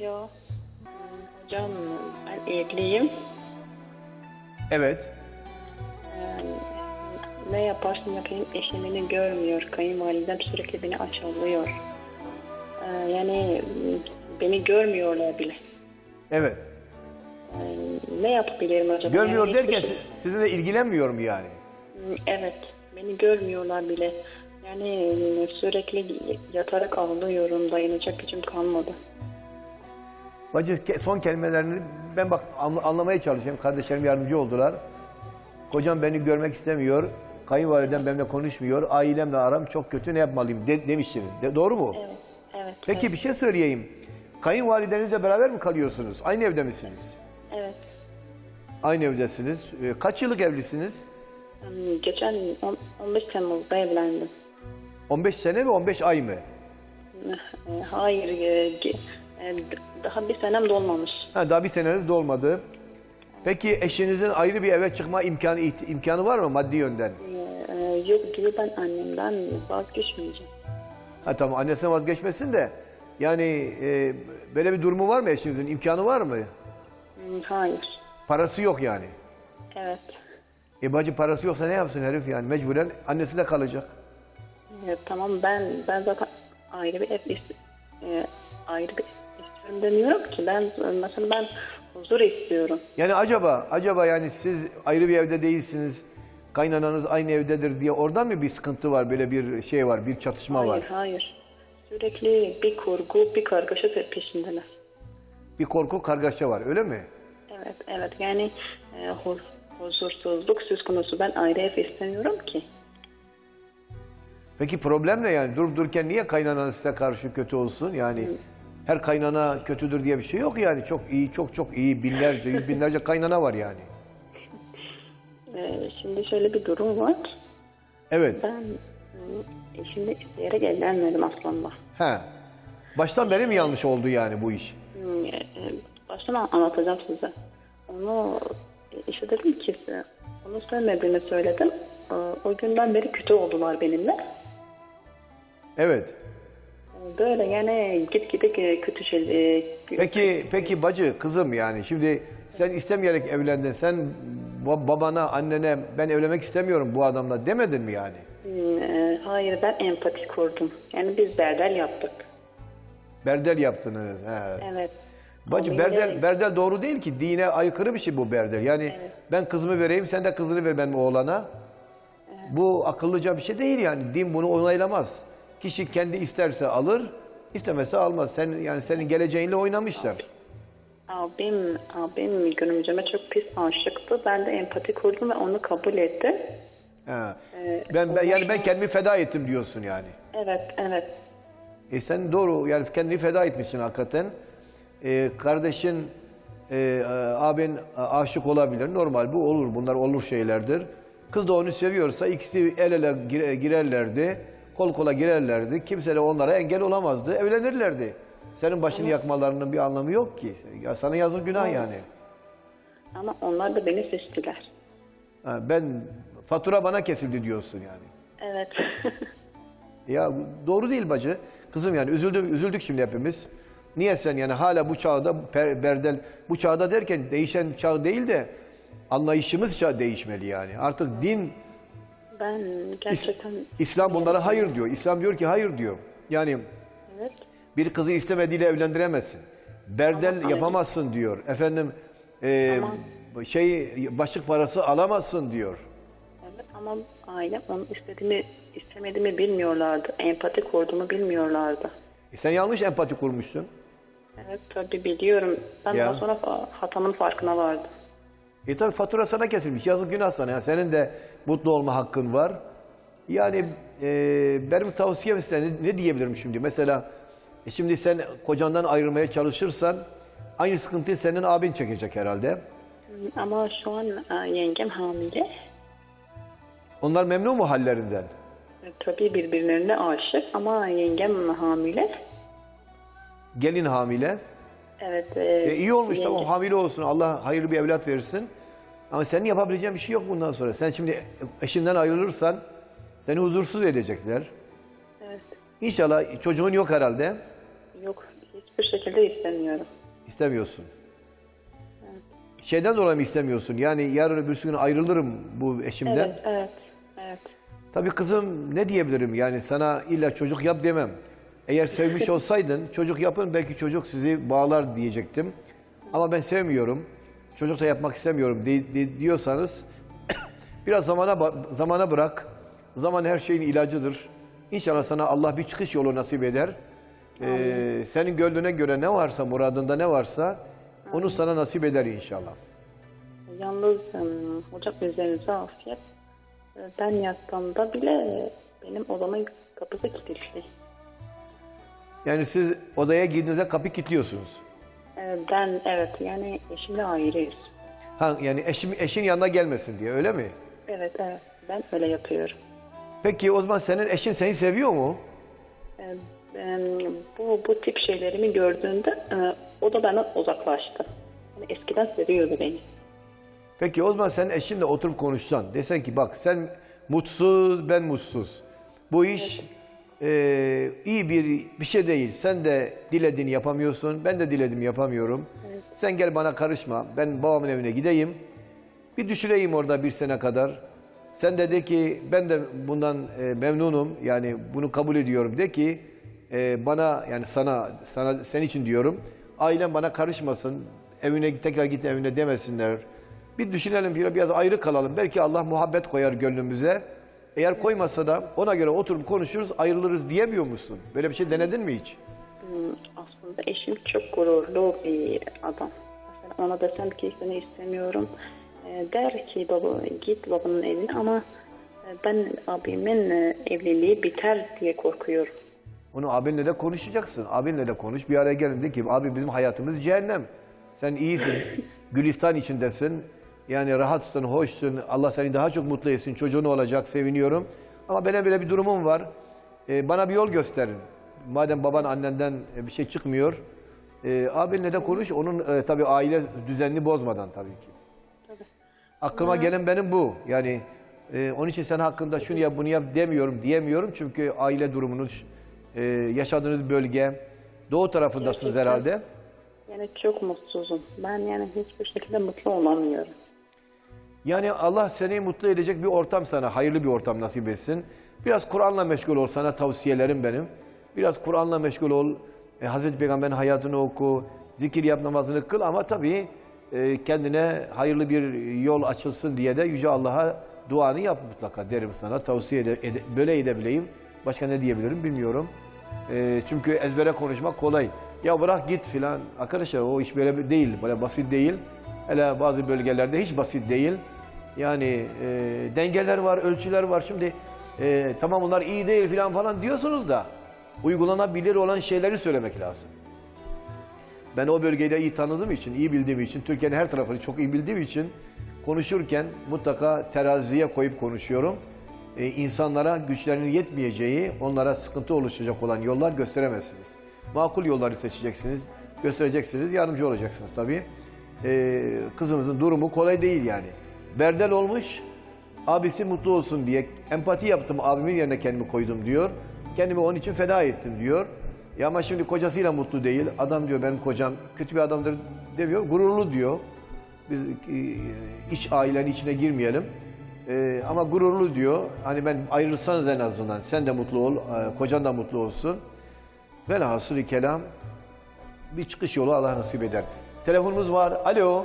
Alo. Hocam ben evliyim. Evet. Ne yaparsam yapayım eşim beni görmüyor. Kayınvalidem sürekli beni aşağılıyor. Ee, yani beni görmüyorlar bile. Evet. Ee, ne yapabilirim acaba? Görmüyor Yani derken hiçbir si- sizinle ilgilenmiyor mu yani? şey- Evet. Beni görmüyorlar bile. Yani sürekli yatarak ağlıyorum. Dayanacak gücüm kalmadı. Bacı son kelimelerini ben bak anla- anlamaya çalışayım. Kardeşlerim yardımcı oldular. Kocam beni görmek istemiyor. Kayınvalidem benimle konuşmuyor. Ailemle aram çok kötü ne yapmalıyım de- demiştiniz. De- doğru mu? Evet. Evet. Peki bir şey söyleyeyim. Kayınvalidenizle beraber mi kalıyorsunuz? Aynı evde misiniz? Evet. Aynı evdesiniz. Ee, kaç yıllık evlisiniz? Hmm, Geçen on- 15 Temmuz'da evlendim. 15 sene mi 15 ay mı? E, Hayır, e, daha bir senem dolmamış. Ha, daha bir seneniz dolmadı. Peki eşinizin ayrı bir eve çıkma imkanı imkanı var mı maddi yönden? E, e, Yok diyor ben annemden vazgeçmeyeceğim. Ha tamam annesine vazgeçmesin de yani e, böyle bir durumu var mı eşinizin imkanı var mı? Hmm, Hayır, Parası yok yani. evet. E bacı parası yoksa ne yapsın herif yani mecburen annesiyle kalacak. E, Tamam ben ben zaten ayrı bir ev e, ayrı bir demiyorum ki ben mesela ben huzur istiyorum. Yani acaba acaba yani siz ayrı bir evde değilsiniz. Kaynananız aynı evdedir diye oradan mı bir sıkıntı var böyle bir şey var bir çatışma Hayır, var. hayır. Sürekli bir kurgu, bir kargaşa pe- peşindeler. Bir korku kargaşa var öyle mi? Evet, evet. Yani e, hu- huzursuzluk söz konusu. Ben ayrı ev istemiyorum ki. Peki problem ne yani? Durup dururken niye kaynananız size karşı kötü olsun? Yani her kaynana kötüdür diye bir şey yok yani. Çok iyi, çok çok iyi binlerce, yüz binlerce kaynana var yani. E, şimdi şöyle bir durum var. Evet. Ben e, eşimle isteyerek evlenmedim aslında. He. Baştan beri mi yanlış oldu yani bu iş? Hmm, e, e, Baştan an- anlatacağım size. Onu e, işte dedim ki size, onu sevmediğimi söyledim. E, O günden beri kötü oldular benimle. Evet. Böyle yani gitgide kötü şey. Peki, peki bacı, kızım yani şimdi sen istemeyerek evlendin. Sen ba- babana, annene ben evlenmek istemiyorum bu adamla demedin mi yani? Hmm, e, Hayır ben empati kurdum. Yani biz berdel yaptık. Berdel yaptınız. He. Evet. Bacı Ama berdel, berdel doğru değil ki. Dine aykırı bir şey bu berdel. Yani ben kızımı vereyim sen de kızını ver benim oğlana. Bu akıllıca bir şey değil yani. Din bunu onaylamaz. Kişi kendi isterse alır, istemezse almaz. Sen yani senin geleceğinle oynamışlar. Abim, abim günümüzeme çok pis aşıktı. Ben de empati kurdum ve onu kabul ettim. Ha. Ee, Ben, ben yani ben kendimi feda ettim diyorsun yani. Evet, evet. E sen doğru yani kendini feda etmişsin hakikaten. E, kardeşin, e, abin aşık olabilir. Normal bu olur. Bunlar olur şeylerdir. Kız da onu seviyorsa ikisi el ele gire- girerlerdi. Kol kola girerlerdi. Kimse de onlara engel olamazdı. Evlenirlerdi. Senin başını yakmalarının bir anlamı yok ki. Ya sana yazık günah yani. Ama onlar da beni seçtiler. Ha, ben fatura bana kesildi diyorsun yani. Evet. Ya doğru değil bacı. Kızım yani üzüldüm, üzüldük şimdi hepimiz. Niye sen yani hala bu çağda per- berdel bu çağda derken değişen çağ değil de anlayışımız çağ değişmeli yani. Artık din ben gerçekten... İslam bunlara hayır diyor. İslam diyor ki hayır diyor. Yani Evet. bir kızı istemediğiyle evlendiremezsin. Berdel Ama- yapamazsın diyor. Efendim e, şey başlık parası alamazsın diyor. Evet ama ailem onu istediğimi, istemediğimi bilmiyorlardı. Empati kurduğumu bilmiyorlardı. E sen yanlış empati kurmuşsun. Evet tabii biliyorum. Ben Ya. daha sonra hatamın farkına vardım. E tabi fatura sana kesilmiş. Yazık günah sana. Yani senin de mutlu olma hakkın var. Yani e, benim tavsiyem size ne, ne diyebilirim şimdi? Mesela e, şimdi sen kocandan ayrılmaya çalışırsan aynı sıkıntıyı senin abin çekecek herhalde. Ama şu an e, yengem hamile. Onlar memnun mu hallerinden? E, Tabii birbirlerine aşık ama yengem hamile. Gelin hamile. Evet. E, E, iyi olmuş yenge- tamam hamile olsun. Allah hayırlı bir evlat verirsin. Ama senin yapabileceğin bir şey yok bundan sonra. Sen şimdi eşinden ayrılırsan seni huzursuz edecekler. Evet. İnşallah çocuğun yok herhalde. Yok hiçbir şekilde istemiyorum. İstemiyorsun. Şeyden dolayı mı istemiyorsun? Yani yarın öbür gün ayrılırım bu eşimden. Evet, evet, evet. Tabii kızım ne diyebilirim? Yani sana illa çocuk yap demem. Eğer sevmiş olsaydın çocuk yapın belki çocuk sizi bağlar diyecektim. Ama ben sevmiyorum. Çocuk da yapmak istemiyorum di- di- diyorsanız biraz zamana zamana bırak. Zaman her şeyin ilacıdır. İnşallah sana Allah bir çıkış yolu nasip eder. Ee, senin gönlüne göre ne varsa, muradında ne varsa onu sana nasip eder inşallah. Yalnız hocam üzerinize afiyet. Ee, Ben yattığımda bile benim odamın kapısı kilitli. Yani siz odaya girdiğinizde kapı kilitliyorsunuz. Ee, Ben evet yani eşimle ayrıyız. Ha, yani eşim, eşin yanına gelmesin diye öyle mi? Evet evet ben öyle yapıyorum. Peki o zaman senin eşin seni seviyor mu? Ee, Ben bu bu tip şeylerimi gördüğünde e, o da benden uzaklaştı. Yani eskiden seviyordu beni. Peki o zaman sen eşinle oturup konuşsan. Desen ki bak sen mutsuz ben mutsuz. Bu iş e, iyi bir bir şey değil. Sen de dilediğini yapamıyorsun. Ben de dilediğimi yapamıyorum. Sen gel bana karışma. Ben babamın evine gideyim. Bir düşüreyim orada bir sene kadar. Sen de de ki ben de bundan e, memnunum. Yani bunu kabul ediyorum. De ki e, bana yani sana sana sen için diyorum. Ailem bana karışmasın. Evine tekrar git evine demesinler. Bir düşünelim biraz ayrı kalalım. Belki Allah muhabbet koyar gönlümüze. Eğer koymasa da ona göre oturup konuşuruz, ayrılırız diyemiyor musun? Böyle bir şey denedin mi hiç? Hmm, Aslında eşim çok gururlu bir adam. Mesela ona desem ki seni istemiyorum. e, Der ki baba git babanın evine ama e, ben abimin e, evliliği biter diye korkuyorum. Onu abinle de konuşacaksın. Abinle de konuş. Bir araya gelin de ki abi bizim hayatımız cehennem. Sen iyisin. Gülistan içindesin. Yani rahatsın, hoşsun. Allah seni daha çok mutlu etsin. Çocuğun olacak. Seviniyorum. Ama benim böyle bir durumum var. Ee, bana bir yol gösterin. Madem baban annenden e, bir şey çıkmıyor. E, abinle de konuş. Onun e, tabii aile düzenini bozmadan tabii ki. Tabii. Aklıma gelen benim bu. Yani e, onun için sen hakkında şunu yap bunu yap demiyorum diyemiyorum. Çünkü aile durumunuz, e, yaşadığınız bölge, doğu tarafındasınız Gerçekten. herhalde. Yani çok mutsuzum. Ben yani hiçbir şekilde mutlu olamıyorum. Yani Allah seni mutlu edecek bir ortam sana, hayırlı bir ortam nasip etsin. Biraz Kur'an'la meşgul ol, sana tavsiyelerim benim. Biraz Kur'an'la meşgul ol, e, Hazreti Peygamber'in hayatını oku, zikir yap, namazını kıl ama tabii e, kendine hayırlı bir yol açılsın diye de Yüce Allah'a duanı yap mutlaka derim sana. Tavsiye ede, ede- böyle edebileyim. Başka ne diyebilirim bilmiyorum. E, çünkü ezbere konuşmak kolay. Ya bırak git filan. Arkadaşlar o iş böyle değil, böyle basit değil. Hele bazı bölgelerde hiç basit değil. Yani e, dengeler var, ölçüler var. Şimdi e, tamam bunlar iyi değil filan falan diyorsunuz da uygulanabilir olan şeyleri söylemek lazım. Ben o bölgeyi de iyi tanıdığım için, iyi bildiğim için, Türkiye'nin her tarafını çok iyi bildiğim için konuşurken mutlaka teraziye koyup konuşuyorum. Ee, insanlara güçlerinin yetmeyeceği, onlara sıkıntı oluşacak olan yollar gösteremezsiniz. Makul yolları seçeceksiniz, göstereceksiniz, yardımcı olacaksınız tabii. Ee, kızımızın durumu kolay değil yani. Berdel olmuş, abisi mutlu olsun diye empati yaptım, abimin yerine kendimi koydum diyor. Kendimi onun için feda ettim diyor. Ya ama şimdi kocasıyla mutlu değil. Adam diyor benim kocam kötü bir adamdır demiyor. Gururlu diyor. Biz e, iç ailenin içine girmeyelim. E, ama gururlu diyor. Hani ben ayrılsanız en azından sen de mutlu ol, e, kocan da mutlu olsun. Velhasıl kelam bir çıkış yolu Allah nasip eder. Telefonumuz var. Alo.